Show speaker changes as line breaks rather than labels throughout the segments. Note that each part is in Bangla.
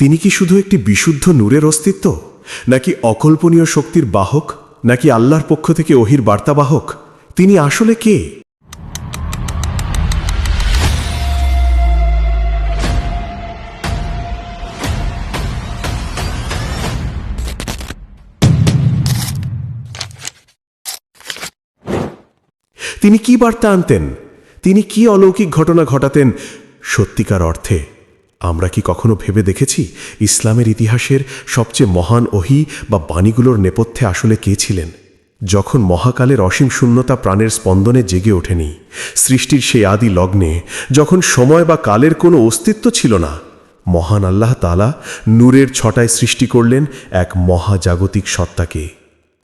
তিনি কি শুধু একটি বিশুদ্ধ নূরের অস্তিত্ব? নাকি অকল্পনীয় শক্তির বাহক? নাকি আল্লাহর পক্ষ থেকে ওহির বার্তাবাহক? তিনি আসলে কে? তিনি কি বার্তা আনতেন? তিনি কি অলৌকিক ঘটনা ঘটাতেন সত্যিকার অর্থে? আমরা কি কখনো ভেবে দেখেছি ইসলামের ইতিহাসের সবচেয়ে মহান ওহি বা বাণীগুলোর নেপথ্যে আসলে কে ছিলেন? যখন মহাকালের অসীম শূন্যতা প্রাণের স্পন্দনে জেগে ওঠেনি, সৃষ্টির সেই আদি লগ্নে, যখন সময় বা কালের কোনো অস্তিত্ব ছিল না, মহান আল্লাহ তালা নূরের ছটায় সৃষ্টি করলেন এক মহাজাগতিক সত্তাকে।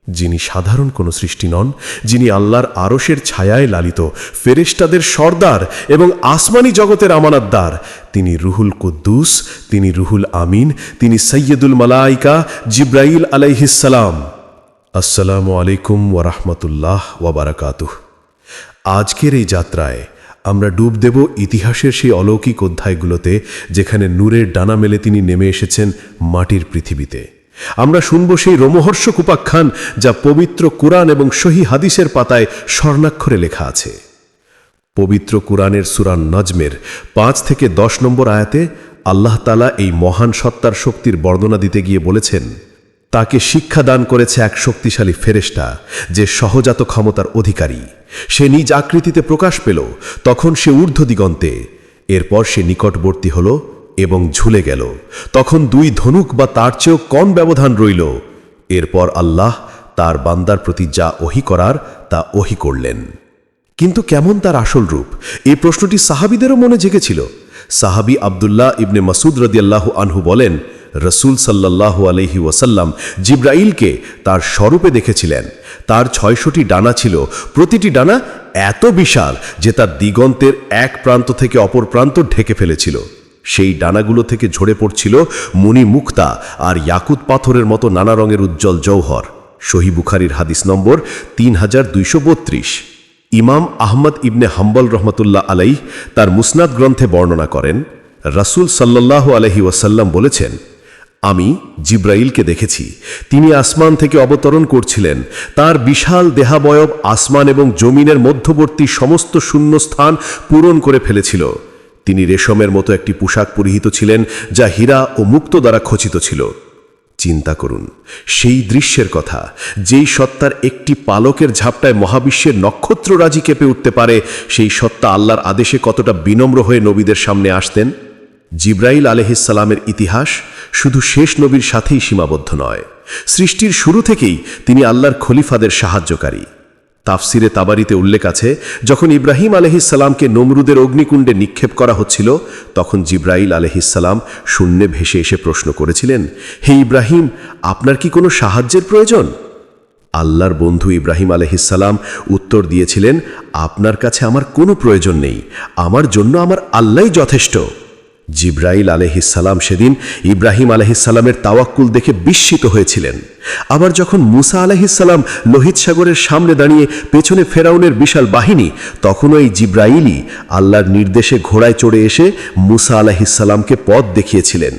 যিনি সাধারণ কোনো সৃষ্টি নন, যিনি আল্লাহর আরশের ছায়ায় লালিত, ফেরেশতাদের সর্দার এবং আসমানি জগতের আমানতদার। তিনি রুহুল কুদ্দুস, তিনি রুহুল আমিন, তিনি সৈয়দুল মালাইকা জিব্রাইল আলাইহিসালাম আসসালামু আলাইকুম ওরহমতুল্লাহ ওয়াবারাকাতুহ আজকের এই যাত্রায় আমরা ডুব দেব ইতিহাসের সেই অলৌকিক অধ্যায়গুলোতে, যেখানে নূরের ডানা মেলে তিনি নেমে এসেছেন মাটির পৃথিবীতে। আমরা শুনব সেই রোমহর্ষক উপাখ্যান যা পবিত্র কুরআন এবং সহি হাদিসের পাতায় স্বর্ণাক্ষরে লেখা আছে। পবিত্র কুরআনের সুরান নজমের পাঁচ থেকে দশ নম্বর আয়াতে আল্লাহ তালা এই মহান সত্তার শক্তির বর্ণনা দিতে গিয়ে বলেছেন, তাকে শিক্ষা দান করেছে এক শক্তিশালী ফেরেস্টা যে সহজাত ক্ষমতার অধিকারী। সে নিজ আকৃতিতে প্রকাশ পেল, তখন সে ঊর্ধ্ব দিগন্তে এরপর সে নিকটবর্তী হল এবং ঝুলে গেল। তখন দুই ধনুক বা তার চেয়েও কম ব্যবধান রইল। এরপর আল্লাহ তার বান্দার প্রতি যা ওহি করার, তা ওহি করলেন। কিন্তু কেমন তার আসল রূপ? এই প্রশ্নটি সাহাবিদেরও মনে জেগেছিল। সাহাবি আবদুল্লাহ ইবনে মাসুদ রদিয়াল্লাহ আনহু বলেন, রসুল সাল্লাল্লাহু আলহি ওয়াসাল্লাম জিব্রাইলকে তার স্বরূপে দেখেছিলেন। তার ছয়শটি ডানা ছিল। প্রতিটি ডানা এত বিশাল যে তার দিগন্তের এক প্রান্ত থেকে অপর প্রান্ত ঢেকে ফেলেছিল। সেই ডানাগুলো থেকে ঝরে পড়ছিল মুনি মুক্তা আর ইয়াকুত পাথরের মতো নানা রঙের উজ্জ্বল জৌহর শহী বুখারির হাদিস নম্বর তিন হাজার দুইশো বত্রিশ। ইমাম আহমদ ইবনে হাম্বল রহমতুল্লাহ আলাই তার মুসনাদ গ্রন্থে বর্ণনা করেন, রাসুল সাল্লাহ আলহি ওয়াসাল্লাম বলেছেন, আমি জিব্রাইলকে দেখেছি। তিনি আসমান থেকে অবতরণ করছিলেন। তার বিশাল দেহাবয়ব আসমান এবং জমিনের মধ্যবর্তী সমস্ত শূন্য স্থান পূরণ করে ফেলেছিল। তিনি রেশমের মতো একটি পোশাক পরিহিত ছিলেন, যা হীরা ও মুক্ত দ্বারা খচিত ছিল। চিন্তা করুন, সেই দৃশ্যের কথা, যেই সত্তার একটি পালকের ঝাপটায় মহাবিশ্বের নক্ষত্ররাজি কেঁপে উঠতে পারে, সেই সত্তা আল্লাহর আদেশে কতটা বিনম্র হয়ে নবীদের সামনে আসতেন? জিব্রাইল আলহিসাল্লামের ইতিহাস শুধু শেষ নবীর সাথেই সীমাবদ্ধ নয়। সৃষ্টির শুরু থেকেই তিনি আল্লাহর খলিফাদের সাহায্যকারী। তাফসিরে তাবারিতে উল্লেখ আছে, যখন ইব্রাহিম আলহিসাল্লামকে নমরুদের অগ্নিকুণ্ডে নিক্ষেপ করা হচ্ছিল, তখন জিব্রাইল আলহিসাল্লাম শূন্যে ভেসে এসে প্রশ্ন করেছিলেন, হে ইব্রাহিম, আপনার কি কোনো সাহায্যের প্রয়োজন? আল্লাহর বন্ধু ইব্রাহিম আলহিসাল্লাম উত্তর দিয়েছিলেন, আপনার কাছে আমার কোনো প্রয়োজন নেই, আমার জন্য আমার আল্লাহ যথেষ্ট। জিব্রাইল আলহিসাল্লাম সেদিন ইব্রাহিম আলহিসাল্লামের তাওয়াক্কুল দেখে বিস্মিত হয়েছিলেন। আবার যখন মুসা আলহিসাল্লাম লোহিত সাগরের সামনে দাঁড়িয়ে পেছনে ফেরাউনের বিশাল বাহিনী তখনও এই জিব্রাইলই আল্লাহর নির্দেশে ঘোড়ায় চড়ে এসে মুসা আলহিসাল্লামকে পথ দেখিয়েছিলেন।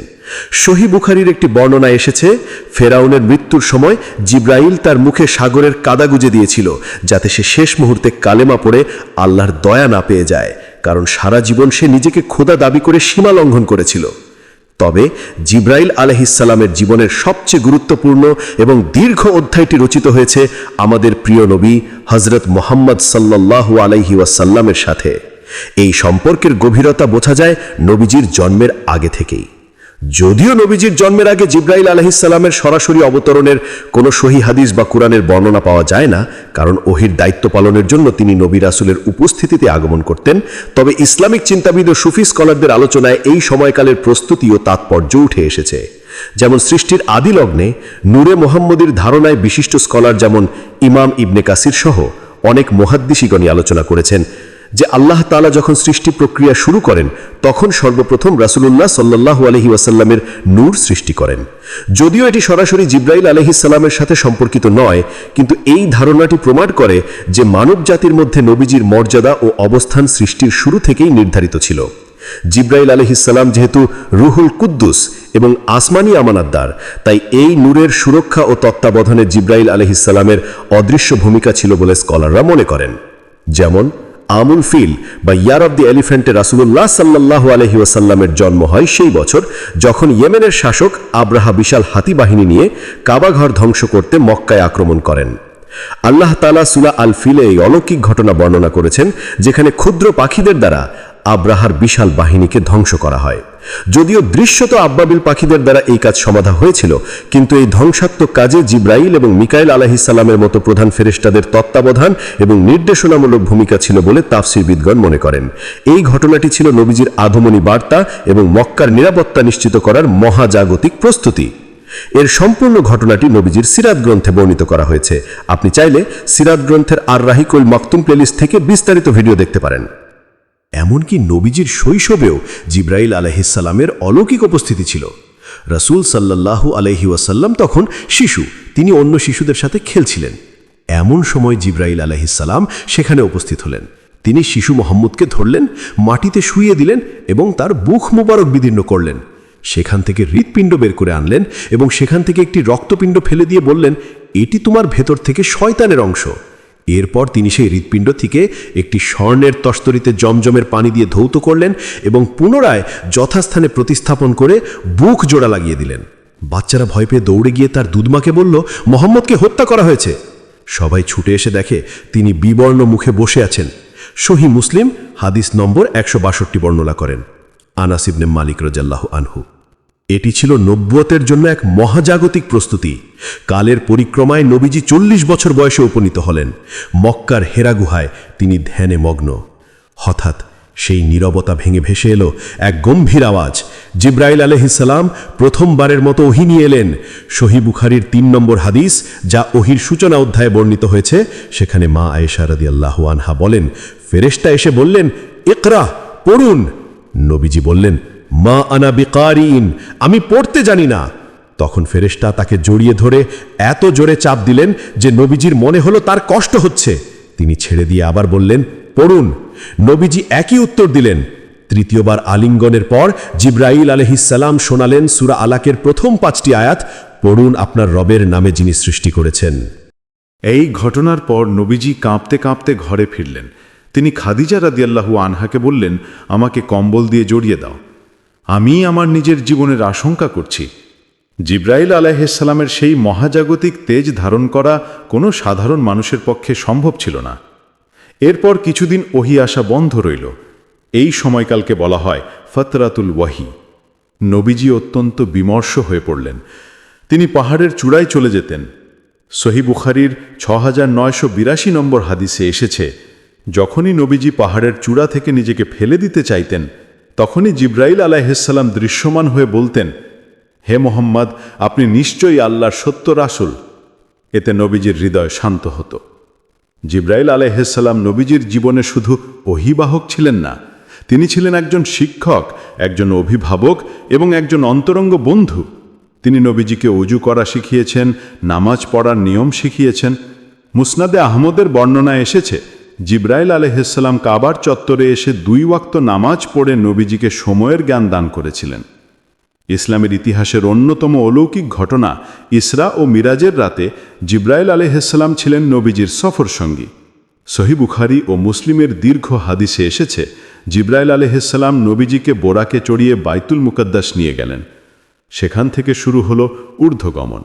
সহি বুখারির একটি বর্ণনা এসেছে, ফেরাউনের মৃত্যুর সময় জিব্রাইল তার মুখে সাগরের কাদা গুজে দিয়েছিল, যাতে সে শেষ মুহূর্তে কালেমা পড়ে আল্লাহর দয়া না পেয়ে যায়। কারণ সারা জীবন সে নিজেকে খোদা দাবি করে সীমা লঙ্ঘন করেছিল। তবে জিব্রাইল আলহিসাল্লামের জীবনের সবচেয়ে গুরুত্বপূর্ণ এবং দীর্ঘ অধ্যায়টি রচিত হয়েছে আমাদের প্রিয় নবী হজরত মোহাম্মদ সাল্লাহ আলহি ওয়াসাল্লামের সাথে। এই সম্পর্কের গভীরতা বোঝা যায় নবীজির জন্মের আগে থেকেই। যদিও নবীজির জন্মের আগে জিব্রাইল আলহিসাল্লামের সরাসরি অবতরণের কোনো সহি হাদিস বা কোরআনের বর্ণনা পাওয়া যায় না, কারণ ওহির দায়িত্ব পালনের জন্য তিনি নবী রাসুলের উপস্থিতিতে আগমন করতেন। তবে ইসলামিক চিন্তাবিদ ও সুফি স্কলারদের আলোচনায় এই সময়কালের প্রস্তুতি ও তাৎপর্য উঠে এসেছে। যেমন সৃষ্টির আদি লগ্নে নূরে মোহাম্মদীর ধারণায় বিশিষ্ট স্কলার যেমন ইমাম ইবনে কাসির সহ অনেক মহাদ্দিশিগণী আলোচনা করেছেন যে আল্লাহ তালা যখন সৃষ্টি প্রক্রিয়া শুরু করেন, তখন সর্বপ্রথম রাসুলুল্লাহ সাল্লাহ আলহি ওয়াসাল্লামের নূর সৃষ্টি করেন। যদিও এটি সরাসরি জিব্রাইল আলহিসাল্লামের সাথে সম্পর্কিত নয়, কিন্তু এই ধারণাটি প্রমাণ করে যে মানব জাতির মধ্যে নবীজির মর্যাদা ও অবস্থান সৃষ্টির শুরু থেকেই নির্ধারিত ছিল। জিব্রাইল আলহিসাল্লাম যেহেতু রুহুল কুদ্দুস এবং আসমানি আমানাতদার, তাই এই নূরের সুরক্ষা ও তত্ত্বাবধানে জিব্রাইল আলহিসাল্লামের অদৃশ্য ভূমিকা ছিল বলে স্কলাররা মনে করেন। যেমন আমুল ফিল বা ইয়ার অব দি এলিফ্যান্টে রাসুল্লাহ সাল্লাহ আলহি ওয়াসাল্লামের জন্ম হয় সেই বছর, যখন ইয়েমেনের শাসক আব্রাহা বিশাল হাতি বাহিনী নিয়ে কাবাঘর ধ্বংস করতে মক্কায় আক্রমণ করেন। আল্লাহ তালা সুলা আল ফিলে এই অলৌকিক ঘটনা বর্ণনা করেছেন, যেখানে ক্ষুদ্র পাখিদের দ্বারা আব্রাহার বিশাল বাহিনীকে ধ্বংস করা হয়। যদিও দৃশ্যত আব্বাবিল পাখিদের দ্বারা এই কাজ সমাধা হয়েছিল, কিন্তু এই ধ্বংসাত্মক কাজে জিব্রাইল এবং মিকাইল আলাহিসাল্লামের মতো প্রধান ফেরেস্তাদের তত্ত্বাবধান এবং নির্দেশনামূলক ভূমিকা ছিল বলে তাফসিরবিদগণ মনে করেন। এই ঘটনাটি ছিল নবীজির আধমনী বার্তা এবং মক্কার নিরাপত্তা নিশ্চিত করার মহাজাগতিক প্রস্তুতি। এর সম্পূর্ণ ঘটনাটি নবীজির সিরাত গ্রন্থে বর্ণিত করা হয়েছে। আপনি চাইলে সিরাত গ্রন্থের আর রাহিকুল মাকতুম প্লেলিস্ট থেকে বিস্তারিত ভিডিও দেখতে পারেন। এমনকি নবীজির শৈশবেও জিব্রাইল আলহিসাল্লামের অলৌকিক উপস্থিতি ছিল। রাসূল সাল্লাল্লাহু আলহি ওয়াসাল্লাম তখন শিশু, তিনি অন্য শিশুদের সাথে খেলছিলেন। এমন সময় জিব্রাইল আলহিসাল্লাম সেখানে উপস্থিত হলেন। তিনি শিশু মোহাম্মদকে ধরলেন, মাটিতে শুইয়ে দিলেন এবং তার বুক মোবারক বিদীর্ণ করলেন। সেখান থেকে হৃৎপিণ্ড বের করে আনলেন এবং সেখান থেকে একটি রক্তপিণ্ড ফেলে দিয়ে বললেন, এটি তোমার ভেতর থেকে শয়তানের অংশ। এরপর তিনি সেই হৃৎপিণ্ড থেকে একটি স্বর্ণের তস্তরিতে জমজমের পানি দিয়ে ধৌত করলেন এবং পুনরায় যথাস্থানে প্রতিস্থাপন করে বুক জোড়া লাগিয়ে দিলেন। বাচ্চারা ভয় পেয়ে দৌড়ে গিয়ে তার দুধমাকে বলল, মোহাম্মদকে হত্যা করা হয়েছে। সবাই ছুটে এসে দেখে তিনি বিবর্ণ মুখে বসে আছেন। সহি মুসলিম, হাদিস নম্বর একশো বাষট্টি বর্ণনা করেন। আনাসিবনে মালিক রজাল্লাহ আনহু। এটি ছিল নব্বতের জন্য এক মহাজাগতিক প্রস্তুতি। কালের পরিক্রমায় নবীজি চল্লিশ বছর বয়সে উপনীত হলেন। মক্কার হেরা গুহায় তিনি ধ্যানে মগ্ন। হঠাৎ সেই নীরবতা ভেঙে ভেসে এলো এক গম্ভীর আওয়াজ। জিব্রাইল আলহিসাল্লাম প্রথমবারের মতো ওহি নিয়ে এলেন। সহি বুখারির তিন নম্বর হাদিস যা ওহির সূচনা অধ্যায়ে বর্ণিত হয়েছে, সেখানে মা আয়েশা রাদি আল্লাহ আনহা বলেন, ফেরেশতা এসে বললেন ইকরা পড়ুন। নবীজি বললেন মা আনা বিকারিন, আমি পড়তে জানি না। তখন ফেরেশতা তাকে জড়িয়ে ধরে এত জোরে চাপ দিলেন যে নবীজির মনে হলো তার কষ্ট হচ্ছে। তিনি ছেড়ে দিয়ে আবার বললেন, পড়ুন। নবীজি একই উত্তর দিলেন। তৃতীয়বার আলিঙ্গনের পর জিব্রাইল আলহিসাল্লাম শোনালেন সুরা আলাকের প্রথম পাঁচটি আয়াত, পড়ুন আপনার রবের নামে যিনি সৃষ্টি করেছেন।
এই ঘটনার পর নবীজি কাঁপতে কাঁপতে ঘরে ফিরলেন। তিনি খাদিজা রাদিয়াল্লাহু আনহাকে বললেন, আমাকে কম্বল দিয়ে জড়িয়ে দাও। আমি আমার নিজের জীবনের আশঙ্কা করছি। জিব্রাইল আলাইসাল্লামের সেই মহাজাগতিক তেজ ধারণ করা কোনো সাধারণ মানুষের পক্ষে সম্ভব ছিল না। এরপর কিছুদিন ওহি আসা বন্ধ রইল। এই সময়কালকে বলা হয় ফতরাতুল ওয়াহি। নবীজি অত্যন্ত বিমর্ষ হয়ে পড়লেন। তিনি পাহাড়ের চূড়ায় চলে যেতেন। সহি বুখারির ছ নম্বর হাদিসে এসেছে, যখনই নবীজি পাহাড়ের চূড়া থেকে নিজেকে ফেলে দিতে চাইতেন তখনই জিব্রাইল আলাইহিসাল্লাম দৃশ্যমান হয়ে বলতেন, হে মোহাম্মদ, আপনি নিশ্চয়ই আল্লাহর সত্য রাসুল। এতে নবীজির হৃদয় শান্ত হতো। জিব্রাইল আলাইহিসাল্লাম নবীজির জীবনে শুধু অহিবাহক ছিলেন না, তিনি ছিলেন একজন শিক্ষক, একজন অভিভাবক এবং একজন অন্তরঙ্গ বন্ধু। তিনি নবীজিকে উজু করা শিখিয়েছেন, নামাজ পড়ার নিয়ম শিখিয়েছেন। মুসনাদে আহমদের বর্ণনা এসেছে জিব্রাইল আলহিসাল্লাম কাবার চত্বরে এসে দুই ওয়াক্ত নামাজ পড়ে নবীজিকে সময়ের জ্ঞান দান করেছিলেন। ইসলামের ইতিহাসের অন্যতম অলৌকিক ঘটনা ইসরা ও মিরাজের রাতে জিব্রাইল আলহিসাল্লাম ছিলেন নবীজির সফর সঙ্গী সহি বুখারি ও মুসলিমের দীর্ঘ হাদিসে এসেছে, জিব্রাইল আলহিসাল্লাম নবীজিকে বোরাকে চড়িয়ে বাইতুল মুকদ্দাস নিয়ে গেলেন। সেখান থেকে শুরু হল ঊর্ধ্বগমন।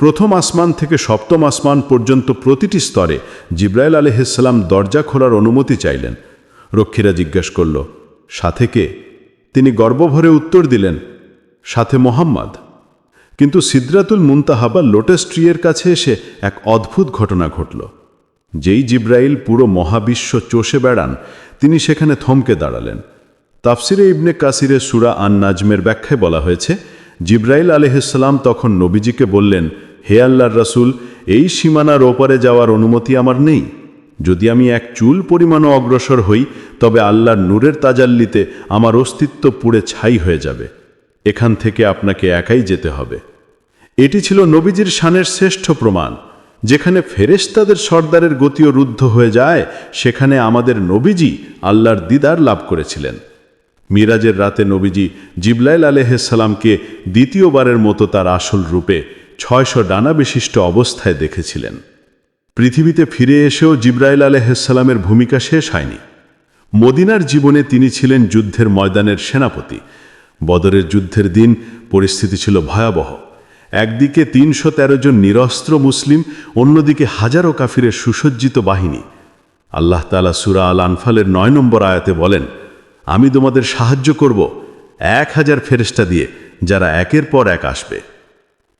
প্রথম আসমান থেকে সপ্তম আসমান পর্যন্ত প্রতিটি স্তরে জিব্রাইল আলহিসাল্লাম দরজা খোলার অনুমতি চাইলেন। রক্ষীরা জিজ্ঞেস করল, সাথে কে? তিনি গর্বভরে উত্তর দিলেন, সাথে মোহাম্মদ। কিন্তু সিদ্রাতুল মুনতাহাবা লোটাস ট্রিয়ের কাছে এসে এক অদ্ভুত ঘটনা ঘটল। যেই জিব্রাইল পুরো মহাবিশ্ব চষে বেড়ান, তিনি সেখানে থমকে দাঁড়ালেন। তাফসিরে ইবনে কাসিরে সুরা আন নাজমের ব্যাখ্যায় বলা হয়েছে, জিব্রাইল আলহিসাল্লাম তখন নবীজিকে বললেন হে আল্লাহর রাসুল, এই সীমানার ওপারে যাওয়ার অনুমতি আমার নেই। যদি আমি এক চুল পরিমাণও অগ্রসর হই, তবে আল্লাহর নূরের তাজাল্লিতে আমার অস্তিত্ব পুড়ে ছাই হয়ে যাবে। এখান থেকে আপনাকে একাই যেতে হবে। এটি ছিল নবীজির শানের শ্রেষ্ঠ প্রমাণ। যেখানে ফেরেশতাদের সর্দারের গতিও রুদ্ধ হয়ে যায়, সেখানে আমাদের নবীজি আল্লাহর দিদার লাভ করেছিলেন। মিরাজের রাতে নবীজি জিবলাইল আলহামকে দ্বিতীয়বারের মতো তার আসল রূপে ছয়শো ডানা বিশিষ্ট অবস্থায় দেখেছিলেন। পৃথিবীতে ফিরে এসেও জিব্রাইল আলহামের ভূমিকা শেষ হয়নি। মদিনার জীবনে তিনি ছিলেন যুদ্ধের ময়দানের সেনাপতি। বদরের যুদ্ধের দিন পরিস্থিতি ছিল ভয়াবহ। একদিকে তিনশো তেরো জন নিরস্ত্র মুসলিম, অন্যদিকে হাজারো কাফিরের সুসজ্জিত বাহিনী। আল্লাহ তালা সুরা আল আনফালের নয় নম্বর আয়াতে বলেন, আমি তোমাদের সাহায্য করব এক হাজার ফেরেস্তা দিয়ে, যারা একের পর এক আসবে।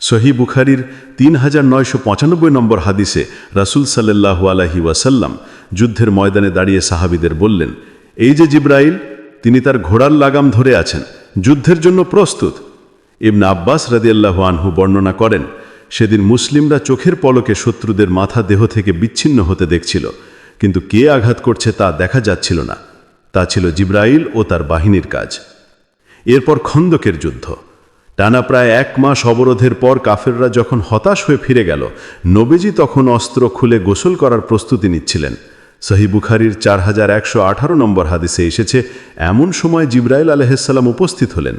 সহি বুখারির তিন হাজার নয়শো পঁচানব্বই নম্বর হাদিসে রাসুল সাল্লাহু আলহি ওয়াসাল্লাম যুদ্ধের ময়দানে দাঁড়িয়ে সাহাবিদের বললেন, এই যে জিব্রাইল, তিনি তার ঘোড়ার লাগাম ধরে আছেন, যুদ্ধের জন্য প্রস্তুত। ইবনা আব্বাস রাদিয়াল্লাহু আনহু বর্ণনা করেন, সেদিন মুসলিমরা চোখের পলকে শত্রুদের মাথা দেহ থেকে বিচ্ছিন্ন হতে দেখছিল, কিন্তু কে আঘাত করছে তা দেখা যাচ্ছিল না। তা ছিল জিব্রাইল ও তার বাহিনীর কাজ। এরপর খন্দকের যুদ্ধ। টানা প্রায় এক মাস অবরোধের পর কাফেররা যখন হতাশ হয়ে ফিরে গেল, নবীজি তখন অস্ত্র খুলে গোসল করার প্রস্তুতি নিচ্ছিলেন। সহি বুখারির চার হাজার একশো আঠারো নম্বর হাদিসে এসেছে, এমন সময় জিব্রাইল আলহাম উপস্থিত হলেন।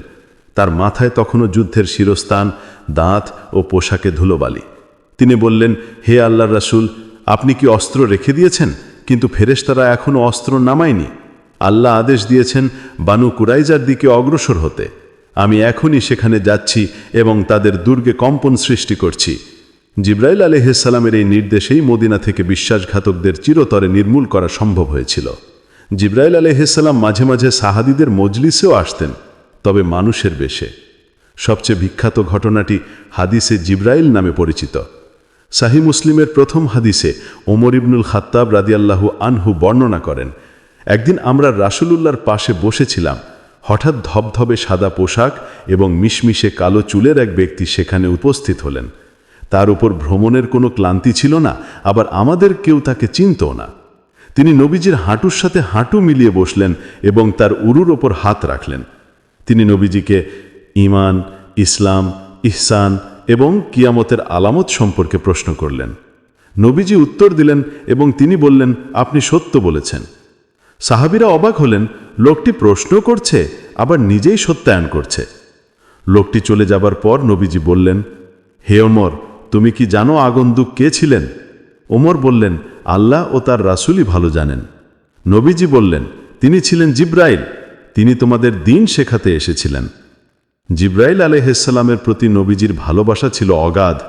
তার মাথায় তখনও যুদ্ধের শিরস্থান, দাঁত ও পোশাকে ধুলোবালি। তিনি বললেন, হে আল্লাহর রাসূল, আপনি কি অস্ত্র রেখে দিয়েছেন? কিন্তু ফেরেশতারা এখনও অস্ত্র নামায়নি। আল্লাহ আদেশ দিয়েছেন, বানু কুরাইজার দিকে অগ্রসর হতে। আমি এখনই সেখানে যাচ্ছি এবং তাদের দুর্গে কম্পন সৃষ্টি করছি। জিব্রাইল আলহিসাল্লামের এই নির্দেশেই মদিনা থেকে বিশ্বাসঘাতকদের চিরতরে নির্মূল করা সম্ভব হয়েছিল। জিব্রাইল আলহিসাল্লাম মাঝে মাঝে সাহাদিদের মজলিসেও আসতেন, তবে মানুষের বেশে। সবচেয়ে বিখ্যাত ঘটনাটি হাদিসে জিব্রাইল নামে পরিচিত। সাহি মুসলিমের প্রথম হাদিসে ওমর ইবনুল খাত্তাব রাদিয়াল্লাহু আনহু বর্ণনা করেন, একদিন আমরা রাসূলুল্লাহর পাশে বসেছিলাম হঠাৎ ধবধবে সাদা পোশাক এবং মিশমিশে কালো চুলের এক ব্যক্তি সেখানে উপস্থিত হলেন। তার উপর ভ্রমণের কোনো ক্লান্তি ছিল না, আবার আমাদের কেউ তাকে চিনতও না। তিনি নবীজির হাঁটুর সাথে হাঁটু মিলিয়ে বসলেন এবং তার উরুর ওপর হাত রাখলেন। তিনি নবীজিকে ইমান ইসলাম, ইহসান এবং কিয়ামতের আলামত সম্পর্কে প্রশ্ন করলেন। নবীজি উত্তর দিলেন এবং তিনি বললেন, আপনি সত্য বলেছেন। সাহাবিরা অবাক হলেন, লোকটি প্রশ্ন করছে, আবার নিজেই সত্যায়ন করছে। লোকটি চলে যাবার পর নবীজি বললেন, হে ওমর, তুমি কি জানো আগন্তুক কে ছিলেন? ওমর বললেন, আল্লাহ ও তার রাসুলই ভালো জানেন। নবীজি বললেন, তিনি ছিলেন জিব্রাইল, তিনি তোমাদের দিন শেখাতে এসেছিলেন। জিব্রাইল আলহিসাল্লামের প্রতি নবীজির ভালোবাসা ছিল অগাধ।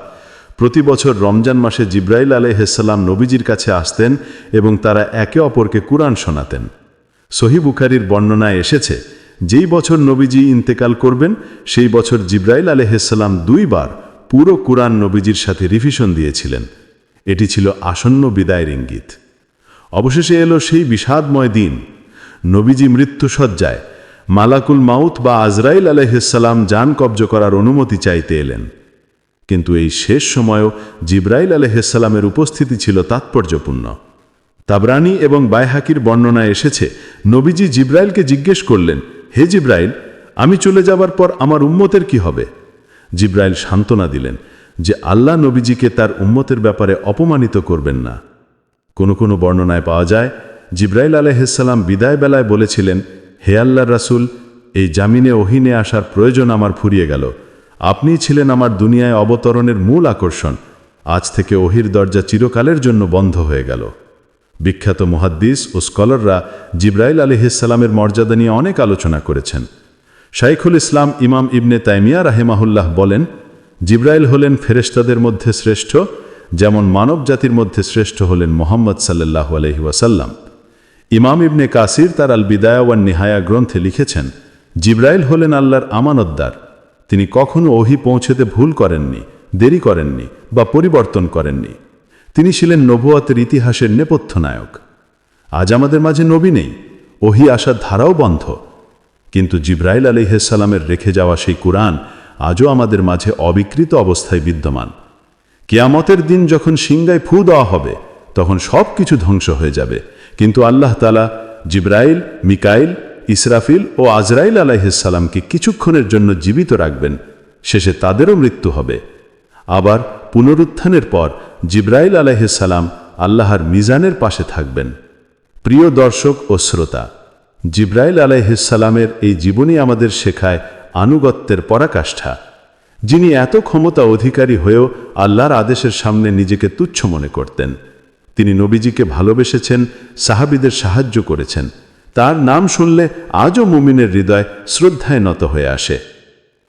প্রতি বছর রমজান মাসে জিব্রাইল আলহিসাল্লাম নবীজির কাছে আসতেন এবং তারা একে অপরকে কুরআন শোনাতেন। সহি বুখারির বর্ণনায় এসেছে, যেই বছর নবীজি ইন্তেকাল করবেন, সেই বছর জিব্রাইল আলহিসাল্লাম দুইবার পুরো কুরআন নবীজির সাথে রিভিশন দিয়েছিলেন। এটি ছিল আসন্ন বিদায়ের ইঙ্গিত। অবশেষে এলো সেই বিষাদময় দিন। নবীজি মৃত্যুসজ্জায় মালাকুল মাউত বা আজরাইল আলহিসাল্লাম যান কব্জ করার অনুমতি চাইতে এলেন। কিন্তু এই শেষ সময়ও জিব্রাইল আলহিসাল্লামের উপস্থিতি ছিল তাৎপর্যপূর্ণ। তাবরানি এবং বাইহাকির বর্ণনায় এসেছে, নবীজি জিব্রাইলকে জিজ্ঞেস করলেন, হে জিব্রাইল, আমি চলে যাবার পর আমার উম্মতের কি হবে? জিব্রাইল সান্ত্বনা দিলেন যে আল্লাহ নবীজিকে তার উম্মতের ব্যাপারে অপমানিত করবেন না। কোনো কোনো বর্ণনায় পাওয়া যায়, জিব্রাইল আলহিসাল্লাম বিদায় বেলায় বলেছিলেন, হে আল্লাহ রাসুল, এই জামিনে ওহিনে আসার প্রয়োজন আমার ফুরিয়ে গেল। আপনিই ছিলেন আমার দুনিয়ায় অবতরণের মূল আকর্ষণ। আজ থেকে ওহির দরজা চিরকালের জন্য বন্ধ হয়ে গেল। বিখ্যাত মুহাদ্দিস ও স্কলাররা জিব্রাইল আলহিসাল্লামের মর্যাদা নিয়ে অনেক আলোচনা করেছেন। শাইখুল ইসলাম ইমাম ইবনে তাইমিয়া রাহেমাহুল্লাহ বলেন, জিব্রাইল হলেন ফেরেশতাদের মধ্যে শ্রেষ্ঠ, যেমন মানব জাতির মধ্যে শ্রেষ্ঠ হলেন মোহাম্মদ সাল্লাহ আলহি ওয়াসাল্লাম। ইমাম ইবনে কাসির তার আল বিদায়াওয়ান নিহায়া গ্রন্থে লিখেছেন, জিব্রাইল হলেন আল্লাহর আমানতদার। তিনি কখনো ওহি পৌঁছেতে ভুল করেননি, দেরি করেননি বা পরিবর্তন করেননি। তিনি ছিলেন নবুয়াতের ইতিহাসের নেপথ্য নায়ক। আজ আমাদের মাঝে নবী নেই, ওহি আসার ধারাও বন্ধ। কিন্তু জিব্রাইল আলিহাসাল্লামের রেখে যাওয়া সেই কুরআন আজও আমাদের মাঝে অবিকৃত অবস্থায় বিদ্যমান। কেয়ামতের দিন যখন সিংগায় ফু দেওয়া হবে, তখন সব কিছু ধ্বংস হয়ে যাবে। কিন্তু আল্লাহ তালা জিব্রাইল, মিকাইল ইসরাফিল ও আজরাইল আলাইসাল্লামকে কিছুক্ষণের জন্য জীবিত রাখবেন। শেষে তাদেরও মৃত্যু হবে। আবার পুনরুত্থানের পর জিব্রাইল আলাইসাল্লাম আল্লাহর মিজানের পাশে থাকবেন। প্রিয় দর্শক ও শ্রোতা, জিব্রাইল আলাইহিসালামের এই জীবনী আমাদের শেখায় আনুগত্যের পরাকাষ্ঠা, যিনি এত ক্ষমতা অধিকারী হয়েও আল্লাহর আদেশের সামনে নিজেকে তুচ্ছ মনে করতেন। তিনি নবীজিকে ভালোবেসেছেন, সাহাবিদের সাহায্য করেছেন। তার নাম শুনলে আজও মুমিনের হৃদয় শ্রদ্ধায় নত হয়ে আসে।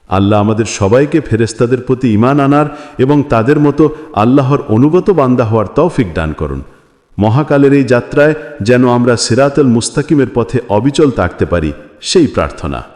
আল্লাহ আমাদের সবাইকে ফেরেস্তাদের প্রতি ইমান আনার এবং তাদের মতো আল্লাহর অনুগত বান্দা হওয়ার তৌফিক দান করুন। মহাকালের এই যাত্রায় যেন আমরা সিরাতুল মুস্তাকিমের পথে অবিচল থাকতে পারি, সেই প্রার্থনা।